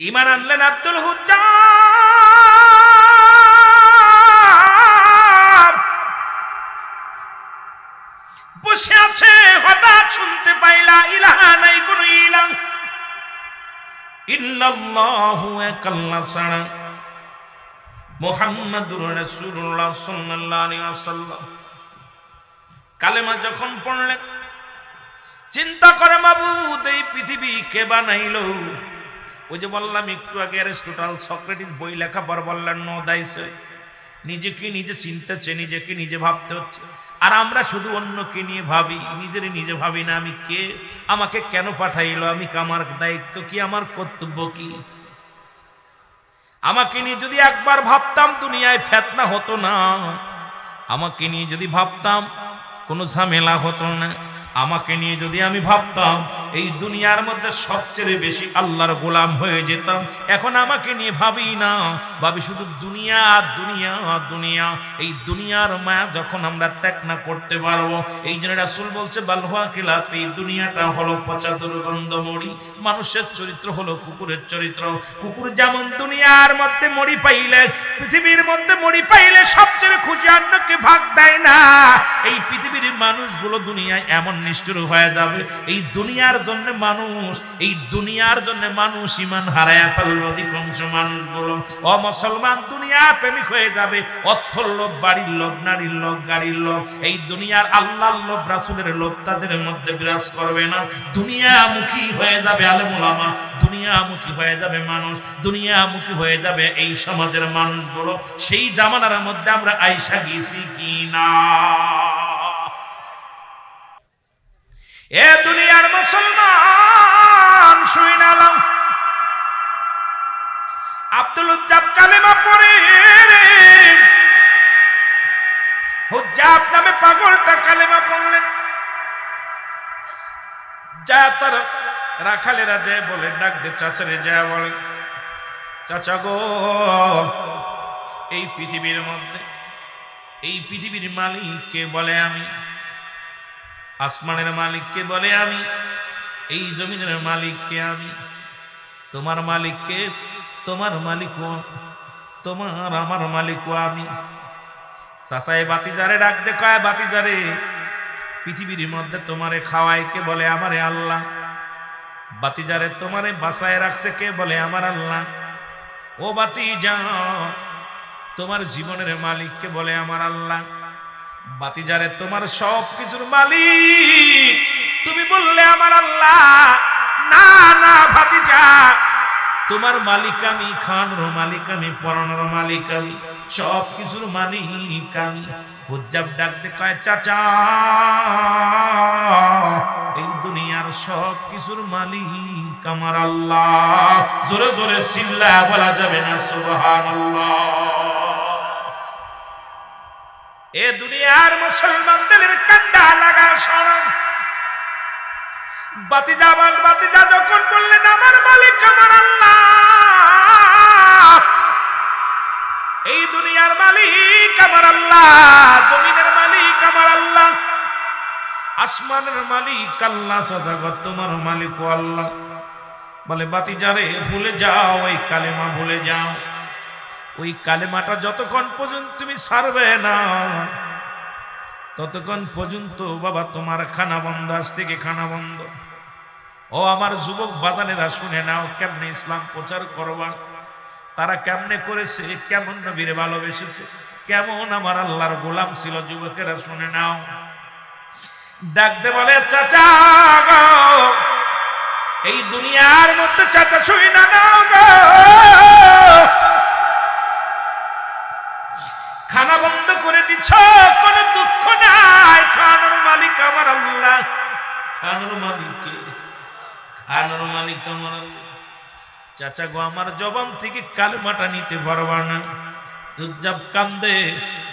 ইমান আনলেন আব্দুল হুজ্জাব বসে আছে, হঠাৎ শুনতে পাইলা ইলাহা নাই, কোন ইলাহ। ইল্লাল্লাহু এক আল্লাহ ছাড়া মুহাম্মাদুর রাসূলুল্লাহ সাল্লাল্লাহু আলাইহি ওয়াসাল্লাম। কালেমা যখন পড়লেন, চিন্তা করে, মাবুদ, এই পৃথিবী কে বানাইলো? ওই যে বললাম, একটু আগে অ্যারিস্টোটাল, সক্রেটিস বই লেখা পর বললেন, নো দাইছে নিজেকে নিজে চিনতে হচ্ছে, নিজেকে নিজে ভাবতে হচ্ছে। আর আমরা শুধু অন্যকে নিয়ে ভাবি, নিজের নিজে ভাবি না, আমি কে? আমাকে কেন পাঠাইলো? আমি আমার দায়িত্ব কি? আমার কর্তব্য কি? আমাকে নিয়ে যদি একবার ভাবতাম, দুনিয়ায় ফেতনা হতো না। আমাকে নিয়ে যদি ভাবতাম, কোনো ঝামেলা হতো না। আমাকে নিয়ে যদি আমি ভাবতাম, এই দুনিয়ার মধ্যে সবচেয়ে বেশি আল্লাহর গোলাম হয়ে যেতাম, এখন আমাকে নিয়ে ভাবি না। ভাবি শুধু দুনিয়া দুনিয়া দুনিয়া। এই দুনিয়ার মায়া যখন আমরা ত্যাগ না করতে পারব, এই জন্য রাসুল বলছে বালহুয়া খিলাফ এই দুনিয়াটা হলো পচা দুর্গন্ধ মরি মানুষের চরিত্র হলো কুকুরের চরিত্র। কুকুর যেমন দুনিয়ার মধ্যে মরি পাইলে, পৃথিবীর মধ্যে মরি পাইলে সবচেয়ে খুশি, অন্যকে ভাগ দেয় না। এই পৃথিবীর মানুষগুলো দুনিয়ায় এমন নিষ্ঠুর হয়ে যাবে। এই দুনিয়ার জন্য মানুষ, এই দুনিয়ার জন্য মানুষ ইমান হারায় ফেলবে অধিকাংশ মানুষগুলো। ও মুসলমান, দুনিয়া প্রেমিক হয়ে যাবে। অর্থর লোভ, বাড়ির লোভ, নারীর লোভ, গাড়ির লোভ। এই দুনিয়ার আল্লাহর লোভ, রাসুলের লোভ তাদের মধ্যে বিরাজ করবে না। দুনিয়ামুখী হয়ে যাবে আলেমুলামা দুনিয়ামুখী হয়ে যাবে মানুষ। দুনিয়ামুখী হয়ে যাবে এই সমাজের মানুষগুলো। সেই জামানার মধ্যে আমরা আইসা গিয়েছি কি না এ দুনিয়ার মুসলমান, শুই নালাম আব্দুল উজ্জাব কালেমা পড়ে হুজ্জাব নামে পাগলটা কালেমা পড়লেন যা তার রাখালেরা যায় বলে, ডাক দে চাচারে যা বলে। চাচা গো, এই পৃথিবীর মধ্যে, এই পৃথিবীর মালিককে বলে আমি আসমানের মালিককে বলে আমি, এই জমিনের মালিককে আমি, তোমার মালিককে, তোমার মালিকও, তোমার আমার মালিকও আমি। চাষায় বাতিজারে ডাক দেখায় বাতিজারে, পৃথিবীর মধ্যে তোমারে খাওয়ায় কে বলে আমারে আল্লাহ? বাতিজারে তোমারে বাসায় রাখছে কে বলে আমার আল্লাহ? ও বাতি যা তোমার জীবনের মালিককে বলে আমার আল্লাহ। বাতিজারে, তোমার সব কিছুর মালিক। তুমি বললে, আমার আল্লাহ। না না, ভাতিজা। তোমার মালিক আমি, খানোর মালিক আমি, পরানোর মালিক আমি সব কিছুর মালিক আমি। হুজ্জাব ডাকতে কয়, চাচা, এই দুনিয়ার সব কিছুর মালিক আমার আল্লাহ। জোরে জোরে, সিল্লা বলা যাবে না, সুবহানাল্লাহ। এ দুনিয়ার মুসলমানদের কান্ডা লাগা সরম বাতিজা বল বাতিজা যখন বললেন, আমার মালিক, আমার আল্লাহ। এই দুনিয়ার মালিক আমার আল্লাহ, জমিনের মালিক আমার আল্লাহ, আসমানের মালিক আল্লাহ সদাগত তোমার মালিক আল্লাহ। বলে বাতিজারে ভুলে যাও ওই কালেমা ভুলে যাও। ওই কালেমাটা যতক্ষণ পর্যন্ত তুমি ছাড়বে না, ততক্ষণ পর্যন্ত বাবা তোমার খানা বন্ধ, আজ থেকে খানা বন্ধ। ও আমার যুবক বাজানেরা, শুনে নাও কেমনে ইসলাম প্রচার করবা। তারা কেমনে করেছে, কেমন নবীরে ভালোবেসেছে, কেমন আমার আল্লাহর গোলাম ছিল যুবকেরা, শুনে নাও। ডাকতে বলে, চাচা এই দুনিয়ার মধ্যে চাচা ছুই না নাও খানা বন্ধ করে দিছ, কোনো দুঃখ নাই। খানোর মালিক আমার আল্লাহ। খানোর মালিক? খানোর মালিক আমার চাচা গো, আমার জবান থেকে কালেমাটা নিতে পারবা না। উজ্জাব কান্দে,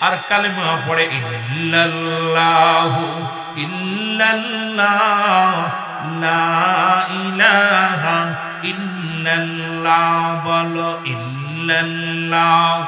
আর কালেমা পড়ে, ইল্লাল্লাহু, ইল্লাল্লাহ, লা ইলাহা ইল্লাল্লাহ বলো, ইল্লাল্লাহ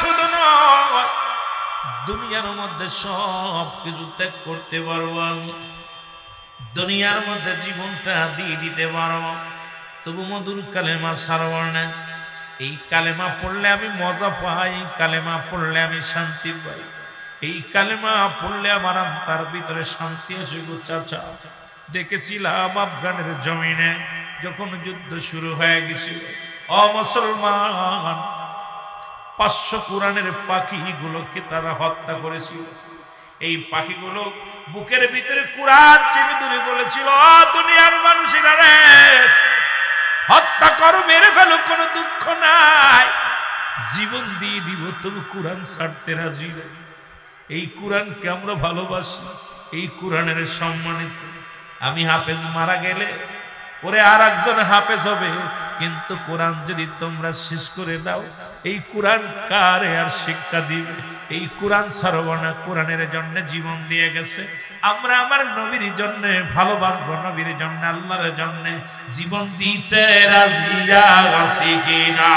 শুধু নয়, দুনিয়ার মধ্যে সব কিছু ত্যাগ করতে পারব আমি। দুনিয়ার মধ্যে জীবনটা দিয়ে দিতে পারব। তবু মধুর কালেমা সারব না। এই কালেমা পড়লে আমি মজা পাই কালেমা পড়লে আমি শান্তি পাই। এই কালেমা পড়লে আমার তার ভিতরে শান্তি এসে গো চাচা। দেখেছিলাম আফগানের জমিনে যখন যুদ্ধ শুরু হয়ে গেছিল। অ মুসলমান পাঁচশো কোরআনের পাখিগুলোকে তারা হত্যা করেছিল। এই পাখিগুলো বুকের ভিতরে কোরআন চেপে ধরে বলেছিল "অ দুনিয়ার মানুষেরা রে, হত্যা করো, মেরে ফেলো, কোনো দুঃখ নাই। জীবন দিয়ে দিব, তবু কোরআন ছাড়তে রাজি। এই কোরআনকে আমরা ভালোবাসি, এই কোরআনের সম্মানিত। আমি হাফেজ মারা গেলে ওরে আর একজন হাফেজ হবে কিন্তু কোরআন যদি তোমরা শেষ করে দাও, এই কোরআন কারে আর শিক্ষা দিবে? এই কোরআন সারবনা কোরআনের জন্য জীবন দিয়ে গেছে। আমরা আমার নবীর জন্য, ভালোবাসবো নবীর জন্য, আল্লাহর জন্য জীবন দিতে আছি কিনা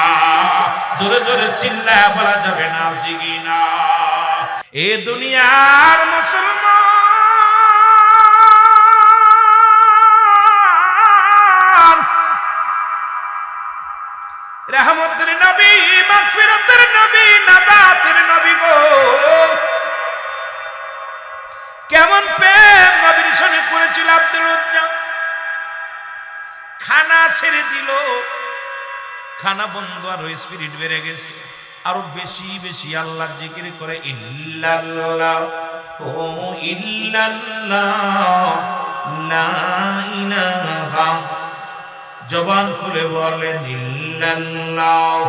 জোরে জোরে চিল্লা বলা যাবে না, আছি কিনা এ দুনিয়ার মুসলমান মাগফিরাতের নবী, নাজাতের নবী গো। কেমন প্রেম নবীর সঙ্গে করেছিল আব্দুল খানা ছেড়ে দিল। খানা বন্ধ আর স্পিরিট বেড়ে গেছে। আরও বেশি বেশি আল্লাহ জিকির করে, ইল্লাল্লাহ জবান খুলে বলেন, ইল্লাল্লাহ।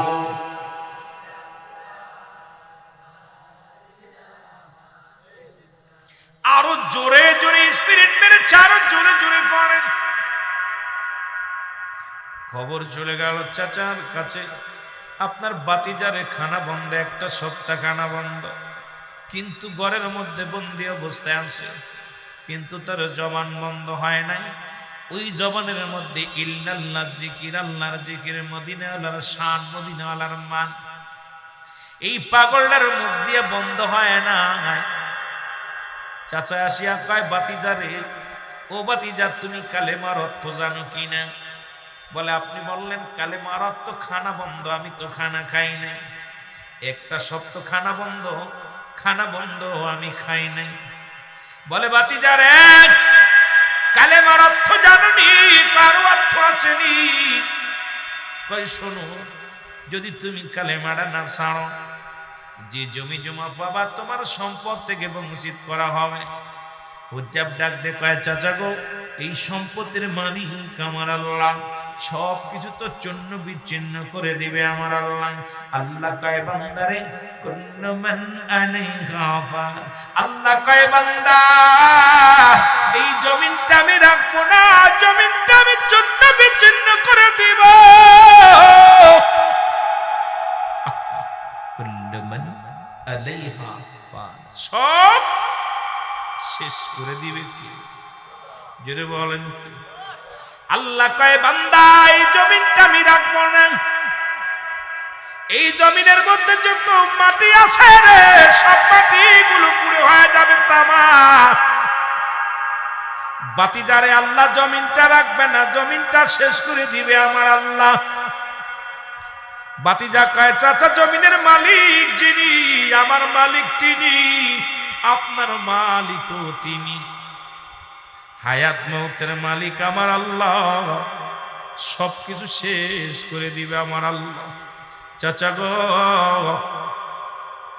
আরও জোরে জোরে স্পিরিট মেরেছে, আরও জোরে জোরে পড়েন খবর চলে গেল চাচার কাছে। আপনার বাতিজারে খানা বন্ধ, একটা সপ্তাহ খানা বন্ধ। কিন্তু ঘরের মধ্যে বন্দি অবস্থায় আছে। কিন্তু তার জবান বন্ধ হয় নাই। ওই জবানের মধ্যে ইল্লাল্লাহ জিকির, আল্লাহর জিকির মদিনা আল্লাহর শান মদিনা আল্লাহর মান। এই পাগলটার মুখ দিয়ে বন্ধ হয় না চাচা আসিয়া কয় বাতিজারে ও বাতিজা, তুমি কালেমার অর্থ জানো কি না? বলে, আপনি বললেন, কালেমার অর্থ খানা বন্ধ, আমি তো খানা খাই নাই। একটা সপ্ত খানা বন্ধ খানা বন্ধ, আমি খাই নাই। বলে বাতিজার এক কালেমার অর্থ জানুনি, কারও অর্থ আসেনি। কই শোনো, যদি তুমি কালেমাটা না ছাড়ো যে জমি জমা পাবা, তোমার সম্পদ থেকে বঞ্চিত করা হবে। উজ্জাব ডাক কয়, চাচা গো, এই সম্পত্তির মালিক আমার আল্লাহ। সব কিছু তো চন্ন বিচ্ছিন্ন করে দিবে আমার আল্লাহ। আল্লাহ কয়, বান্দারে, কুল্লু মান আলাইহা আল্লাহ কয়, বান্দা, এই জমিনটা আমি রাখব না। জমিনটা আমি চন্ন বিচ্ছিন্ন করে দিব। মান আলাইহা ফান সব শেষ করে দিবে কি? জোরে বলেন কি? আল্লাহ কয়, বান্দা, এই জমিনটা আমি রাখব না। এই জমিনের মধ্যে যত মাটি আছে রে, সব মাটি গুলো হয়ে যাবে তামা। বাতিদারে আল্লাহ, জমিনটা রাখবে না, জমিনটা শেষ করে দিবে আমার আল্লাহ। বাতিজা কয়, চাচা, জমিনের মালিক যিনি, আমার মালিক তিনি, আপনার মালিকও তিনি। হায়াত মৌতের মালিক আমার আল্লাহ সব কিছু শেষ করে দিবে আমার আল্লাহ। চাচা গো,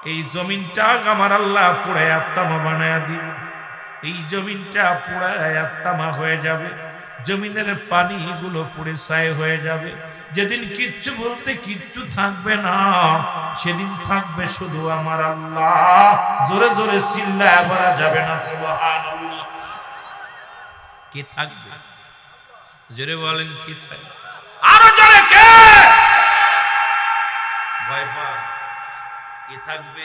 এই জমিনটা আমার আল্লাহ পুরাই আত্মামা বানায় দিবে। এই জমিনটা পুরাই আস্তামা হয়ে যাবে। জমিনের পানিগুলো পুড়ে ছাই হয়ে যাবে। যেদিন কিচ্ছু বলতে কিচ্ছু থাকবে না, সেদিন থাকবে শুধু আমার আল্লাহ। জোরে জোরে চিল্লা করা যাবে না, সুবহানাল্লাহ। কে থাকবে? জোরে বলেন কি থাকবে? আরও জোরে কে? ভয় কে থাকবে?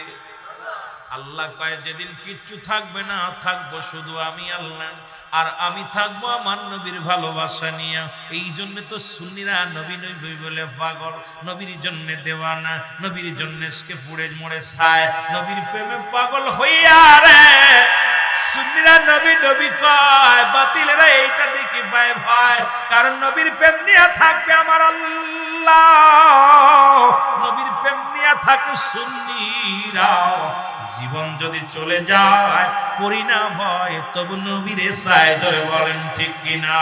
আল্লাহ কয়, যেদিন কিচ্ছু থাকবে না, থাকব শুধু আমি আল্লাহ। আর আমি থাকব আমার নবীর ভালোবাসা নিয়ে। এই জন্য তো সুন্নিরা নবী নবী বলে পাগল। নবীর জন্য দেওয়ানা, নবীর জন্য পুড়ে মরে সায় নবীর প্রেমে পাগল হইয়া রে। সুন্নিরা নবী নবী কয়, বাতিলেরা এইটা দেখি পায় ভয়। কারণ নবীর প্রেম নিয়ে থাকবে আমার আল্লাহ। নবীর প্রেম নিয়ে থাকে সুন্নিরা জীবন যদি চলে যায়, পরিণাম হয়, তবু নবীরে সায় ধরে বলেন, ঠিক কিনা?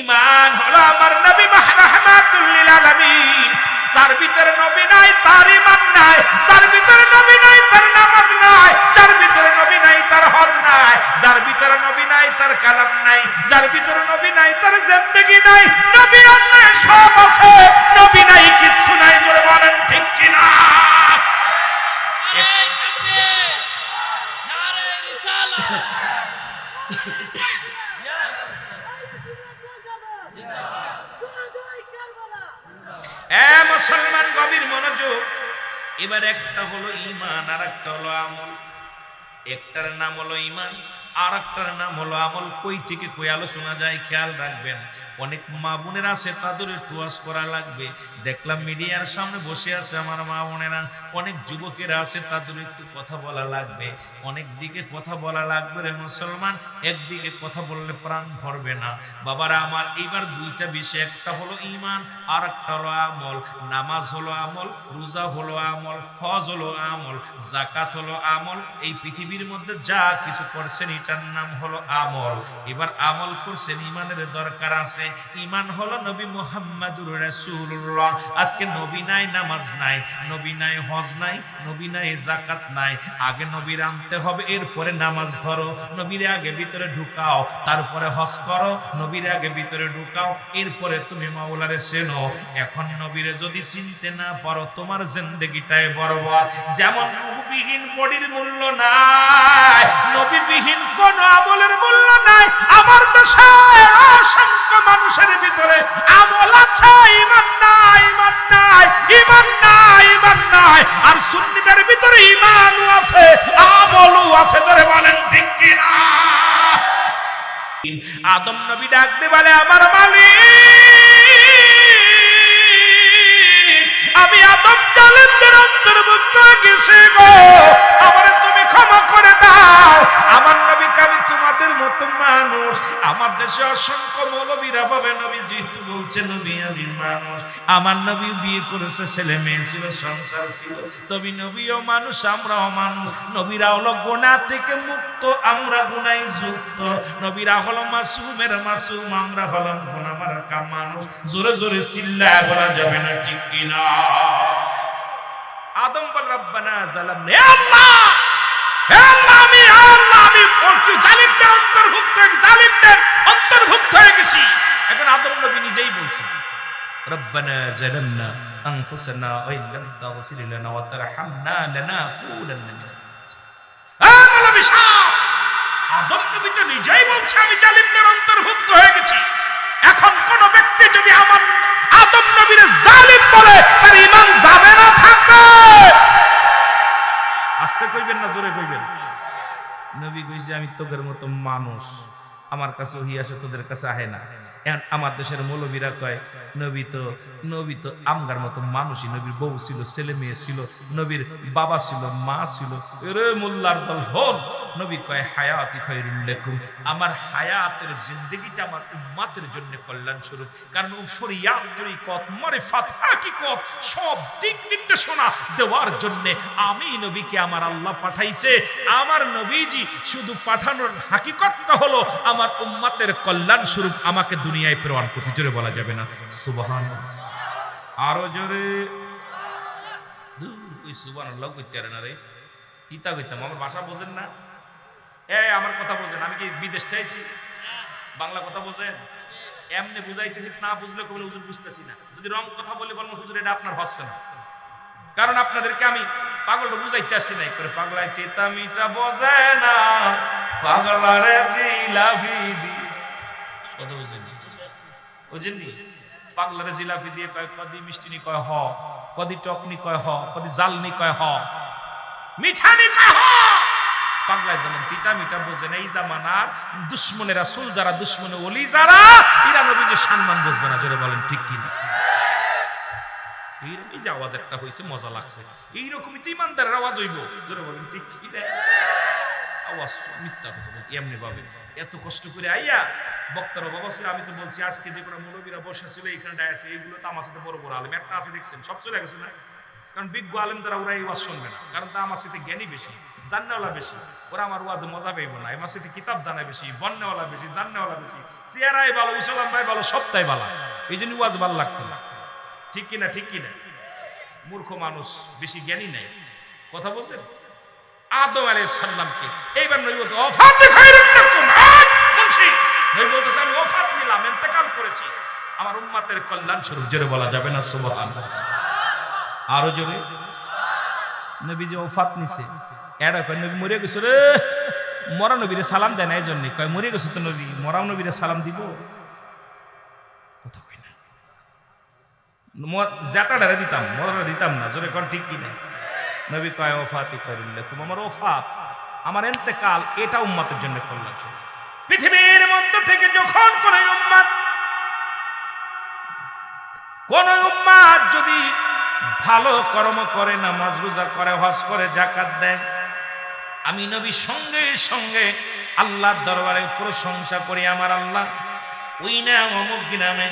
ইমান হলো আমার নবী রহমাতুল্লিল আলামিন। যার ভিতরে নবী নাই তার ইমান নাই। যার ভিতরে নবী নাই তার নামাজ নাই। যার ভিতরে নবী নাই তার হজ নাই। যার ভিতরে নবী নাই তার কালাম নাই। যার ভিতরে নবী নাই তার জিন্দেগি নাই। নবী আছে সব আছে। নবী নাই কিচ্ছু নাই জোরে বলেন ঠিক নারে তাকবীর নারে রিসালাত এ মুসলমান গভীর মনোযোগ এবার একটা হলো ইমান আর একটা হলো আমল। একটার নাম হলো ইমান আর একটার নাম হলো আমল কই থেকে কই আলোচনা যায়, খেয়াল রাখবেন। অনেক মা বোনেরা আছে, তাদের একটু করা লাগবে। দেখলাম মিডিয়ার সামনে বসে আছে আমার মা বোনেরা। অনেক যুবকেরা আছে, তাদের একটু কথা বলা লাগবে। অনেক দিকে কথা বলা লাগবে রে মুসলমান, একদিকে কথা বললে প্রাণ ভরবে না। বাবারা, আমার এইবার দুইটা বিষয়, একটা হলো ইমান আর একটা হলো আমল। নামাজ হলো আমল, রোজা হলো আমল, হজ হলো আমল জাকাত হলো আমল। এই পৃথিবীর মধ্যে যা কিছু করছেন এটার নাম হলো আমল। এবার আমল করছেন ইমানের দরকার আছে। ইমান হলো নবী মুহাম্মাদুর রাসূলুল্লাহ। আজকে নবী নাই, নামাজ নাই। নবী নাই, হজ নাই। নবী নাই জাকাত নাই। আগে নবীর আনতে হবে, এরপরে নামাজ ধরো। নবীর আগে ভিতরে ঢুকাও, তারপরে হজ করো। নবীর আগে ভিতরে ঢুকাও, এরপরে তুমি মাওলারে চেনো। এখন নবীরে যদি চিনতে না পারো, তোমার জিন্দেগিটাই বরবাদ। যেমন রূহবিহীন বডির মূল্য নাই, নবীবিহীন কোন আমলের মূল্য নাই। আমার দেশে অসংখ্য মানুষের ভিতরে আমল আছে ইমান নাই ইমান নাই ইমান নাই ইমান নাই। আর সুন্নিদের ভিতরে ইমানও আছে, আমলও আছে ধরে বলেন ঠিক কিনা? আদম নবী ডাকতে বলে, আমার মালিক আমি আদম জালেমদের অন্তর্ভুক্ত গেছি গো। আমার তুমি ক্ষমা করে দাও। আমার নবীকে আমি তোমাদের মতো মানুষ? আমার দেশে অসংখ্য মৌলবীরা পাবে নবী যেহেতু বলছে, নবী, আমি মানুষ। আমার নবী বিয়ে করেছে, ছেলে মেয়ে ছিল, সংসার ছিল। তবে নবীও মানুষ, আমরাও মানুষ। নবীরা হলো গোনা থেকে মুক্ত, আমরা গুনাই যুক্ত। নবীরা হলো মাসুমের মাসুম, আমরা হলাম মার্কা মানুষ, জোরে জোরে চিল্লায় বলা যাবে না, ঠিক কিনা? আদম বল, রব্বানা জালাম নে আল্লাহ! হে আল্লাহ, আমি আল্লাহ, আমি পড়কি জালিমদের অন্তর্ভুক্ত জালিমদের অন্তর্ভুক্ত হয়ে গেছি। এখন আদম নবী নিজেই বলছেন, রব্বানা জালামনা আনফুসানা ওয়া ইল্লাম তাগফির লানা ওয়া তারহামনা লানাকুনান্না মিনাল আদম নবী তো নিজেই বলছে, আমি জালিমদের অন্তর্ভুক্ত হয়ে গেছি। এখন কোন ব্যক্তি যদি আমার আদম নবীর জালিম বলে, তার ইমান যাবে না, থাকবে। আস্তে কইবেন না, জোরে কইবেন। নবী কইছে, আমি তোদের মতো মানুষ। আমার কাছে ওহি আসে, তোদের কাছে আহে না। আমার দেশের মৌলবীরা কয়, নবী তো নবী তো আমগার মতো মানুষই। নবীর বউ ছিল, ছেলে মেয়ে ছিল, নবীর বাবা ছিল, মা ছিল। রে মোল্লার দল, হন। নবী কয়, হায়াতি খৈরুল লেকুম। আমার হায়াতের জিন্দগিটা আমার উম্মাতের জন্য কল্যাণ স্বরূপ কারণ শরিয়াত তরিকত মারিফাত হাকিকত সব দিক নির্দেশনা দেওয়ার জন্য আমি নবীকে আমার আল্লাহ পাঠাইছে। আমার নবীজি শুধু পাঠানোর হাকিকতটা হলো আমার উম্মাতের কল্যাণ স্বরূপ আমাকে দুনিয়ায় প্রেরণ করছে। জোরে বলা যাবে না? সুবহান আরও জোরে। দূর কই, সুবহানাল্লাহ কইতে পারে না রে। কিতা কইতাম, আমার ভাষা বোঝেন না? এই আমার কথা বোঝেন, আমি কি বিদেশ চাইছি বাংলা কথা বোঝেন? এমনি বুঝাইতেছি, না বুঝলে কবলে হুজুর বুঝতেছি না। যদি রং কথা বলে বলেন হুজুর, এটা আপনার হচ্ছে না। কারণ আপনাদেরকে আমি পাগলটা বুঝাইতে আসছি নাই করে পাগলাইতে তামিটা বোঝে না, পাগলারে জিলাফি দি। কথা বুঝেনি বুঝেননি পাগলারে জিলাফি দিয়ে কয়, কদি মিষ্টি নি কয়, হ। কদি টক টকনি কয়, হ। কদি জালনি কয়, হ। মিঠানি কয়, হ। পাগলায় যেমন তিতা মিঠা বোঝে না, এই জামানার দুশ্মনের রাসূল যারা, দুশ্মনে ওলি যারা ইরা নবী যে সম্মান বুঝবে না, জোরে বলেন ঠিক কিনা? এইরকম এই যে আওয়াজ একটা হয়েছে মজা লাগছে। এইরকমই তো ইমানদারের আওয়াজ হইব, জোরে বলেন ঠিক কি রে আওয়াজ মিথ্যা কথা বলছি, এমনি ভাবে। এত কষ্ট করে আইয়া বক্তারা বাবা আমি তো বলছি আজকে যে কোনো মৌলবীরা বসে ছিল এইখানটা আছে, এইগুলো তো আমার সাথে বড় বড় আলেম, একটা আছে দেখছেন, সব চলে গেছে না? কারণ বিজ্ঞ আলেম দ্বারা ওরা এই ওয়াজ শুনবে না। কারণ তা আমার সাথে জ্ঞানী বেশি, জান্নাওয়ালা বেশি। ওরা আমার ওয়াজ মজা পাইব না। আমার সাথে কিতাব জানে বেশি, বন্যাওয়ালা বেশি, জান্নাওয়ালা বেশি। চেয়ারাই ভালো, উসলাম ভাই ভালো, সবটাই ভালো। এই জন্য ওয়াজ ভালো লাগতো না। ঠিক কিনা ঠিক কিনা মূর্খ মানুষ, বেশি জ্ঞানী নাই। কথা বলছেন? আদম আলাইহিস সালামকে। এইবার নবী বলতো লাকুম আজ মুন্সি। নবী বলতেছে আমি ওফাত নিলাম ইন্তেকাল করেছি। আমার উম্মতের কল্যাণ স্বরূপ জোরে বলা যাবে না, সুবহানাল্লাহ। আরও জোরে। যে ওফাত নিছে। এরা কয়, নবী মরে গেছে রে। মরা নবীরে সালাম দেয় না এই জন্য কয় মরে গেছে তো নবী, মরাও নবীরে সালাম দিব? কথা কই না। জাতাডারে দিতাম, মরারে দিতাম না, জোরে কর ঠিক কিনা? নবী কয়, ওফাতি করিল্লে তুমি আমার ওফাত, আমার এন্তেকাল এটা উম্মাতের জন্য কল্যাণ পৃথিবীর মধ্য থেকে যখন কোন উম্মাত কোন উম্মাত যদি ভালো কর্ম করে, নামাজ রোজা করে, হজ করে জাকাত দেয়। আমি নবী সঙ্গে সঙ্গে আল্লাহর দরবারে প্রশংসা করি আমার আল্লাহ। ওই না অমুক গ্রামে,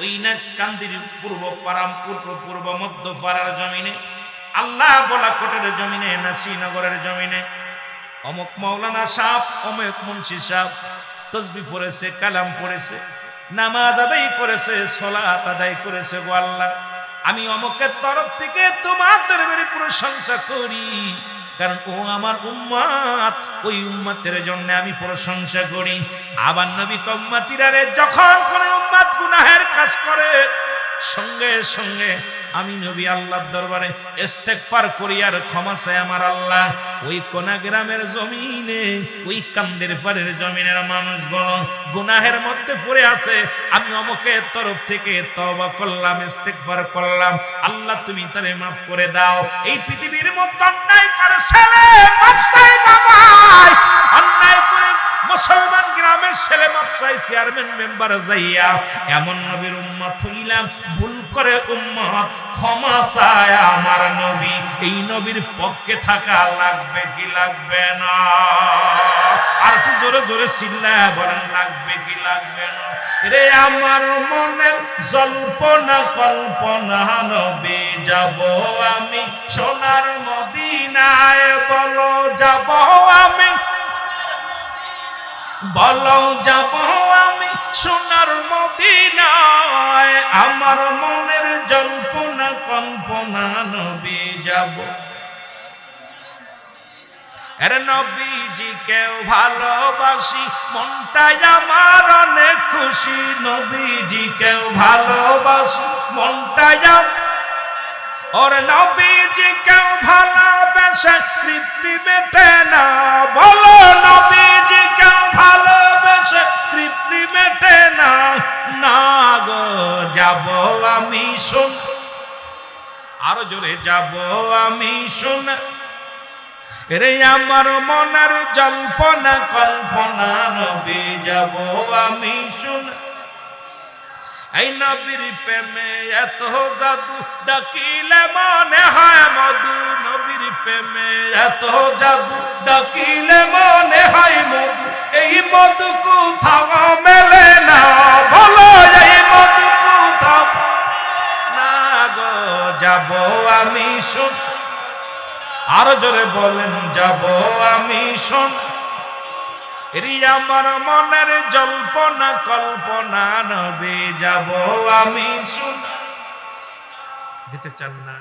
ওই না কান্দির পূর্ব পারাম পূর্ব পূর্ব মধ্য পাড়ার জমিনে, আল্লাহ বলা কোটের জমিনে না শ্রীনগরের জমিনে। অমুক মৌলানা সাপ অমুক মুন্সি সাপ তসবি পড়েছে, কালাম পড়েছে, নামাজ আদায় করেছে সলাত আদায় করেছে গো আল্লাহ। আমি অমুকের তরফ থেকে তোমার দরবারে প্রশংসা করি। কারণ ও আমার উম্মাত, ওই উম্মাতের জন্য আমি প্রশংসা করি। আবার নবী কম্মাতিরারে যখন কোন উম্মাত গুনাহের কাজ করে সঙ্গে সঙ্গে আমি নবী আল্লাহর দরবারে ইস্তেগফার করি আর ক্ষমা চাই আমার আল্লাহ। ওই কোনা গ্রামের জমিনে, ওই কান্দের পাড়ের জমিনের মানুষগুলো গুনাহের মধ্যে পড়ে আছে। আমি অমুকের তরফ থেকে তওবা করলাম, ইস্তেগফার করলাম। আল্লাহ তুমি তারে মাফ করে দাও। এই পৃথিবীর মধ্যে অন্যায় করে ছেলে, মাফ চাই করে মুসলমান গ্রামের ছেলে মাপসাই চেয়ারম্যান মেম্বার যাইয়া এমন নবীর উম্মত হইলাম, ভুল করে উম্মত ক্ষমা চায় আমার নবী। এই নবীর পক্ষে থাকা লাগবে কি লাগবে না? আর একটু জোরে জোরে চিল্লা বলেন, লাগবে কি লাগবে না? রে আমার মনের জল্পনা, কল্পনা, নবী যাব আমি সোনার মদিনায়, বলো যাব আমি বলো, যাব আমি সোনার মদিনায়। আমার মনের জল্পনা কল্পনা, নবী যাব। আরে নবীজি কেউ ভালোবাসি মনটাই আমার অনেক খুশি। নবীজি কেউ ভালোবাসি মনটাই আমার ওর নবীজি কেউ ভালোবেসে তৃপ্তি মেটে না। বলো, নবীজি কেউ ভালোবেসে তৃপ্তি মেটে না না গো, যাব আমি শোন। আরও জোরে, যাব আমি শোন। রে আমার মনের জল্পনা কল্পনা নবী, যাব আমি শোনা। এই নবীর প্রেমে এত জাদু ডাকিলে মনে হয় মধু। নবীর প্রেমে এত জাদু ডাকিলে মনে হয় মধু। এই মধু কোথাও মেলে না, বলো এই মধু কোথাও? না গো, যাব আমি শোন। আরও জোরে বলেন, যাব আমি শোন। আমার মনের জল্পনা, কল্পনা, নবে যাব আমি যেতে চান না?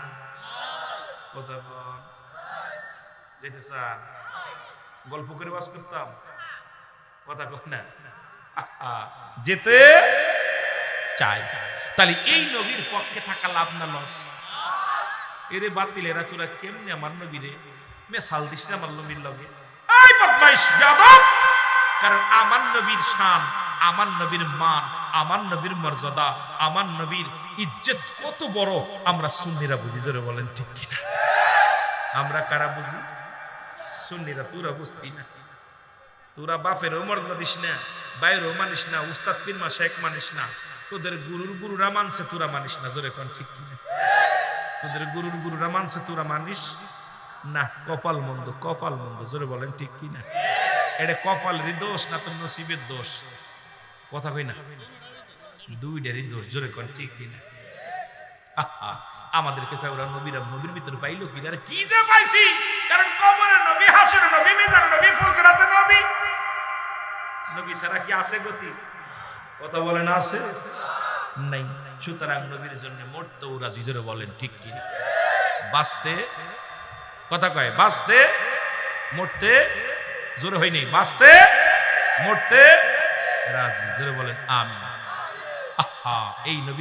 যেতে চান? গল্প করে বাস করতাম। কথা কই না? যেতে চাই। তাহলে এই নবীর পক্ষে থাকা লাভ না লস? এরে বাতিল, এরা তোরা কেমনে আমার নবীরে মেসাল দিস না আমার নবীর লগে। এই বদমাইশ যাদব কারণ আমার নবীর শান, আমার নবীর মান, আমার নবীর মর্যাদা, আমার নবীর ইজ্জত কত বড়, আমরা সুন্নিরা বুঝি, জোরে বলেন, ঠিক কিনা আমরা কারা বুঝি? সুন্নিরা, তোরা বুঝতি না। তোরা বাপের মর্যাদা দিস না বাইরেও মানিস না, উস্তাদ পীর মা শেখ মানিস না। তোদের গুরুর গুরুরা মানছে, তোরা মানিস না, জোরে কোন, ঠিক কিনা তোদের গুরুর গুরুরা মানছে, তোরা মানিস না, কপাল মন্দ কপাল মন্দ, জোরে বলেন, ঠিক কি না? এটা কপালেরই দোষ না তোর নসিবের দোষ? কথা কই না? দুইটারই দোষ জোরে কন ঠিক কি না? আহা, আমাদেরকে ওরা নবীরা নবীর ভিতরে পাইলো কি আরে কি যে পাইছি? কারণ কবরে নবী হাসরে নবী মিজান নবী ফুলসরাতে নবী। নবী ছাড়া কি আছে গতি? কথা বলেন আছে? নাই। সুতরাং নবীর জন্য মরতেও রাজি জোরে বলেন ঠিক কিনা বাঁচতে কথা কয় বাঁচতে মরতে জোরে হয়নি। বাঁচতে মরতে রাজি। জোরে বলেন আমি আহা এই নবী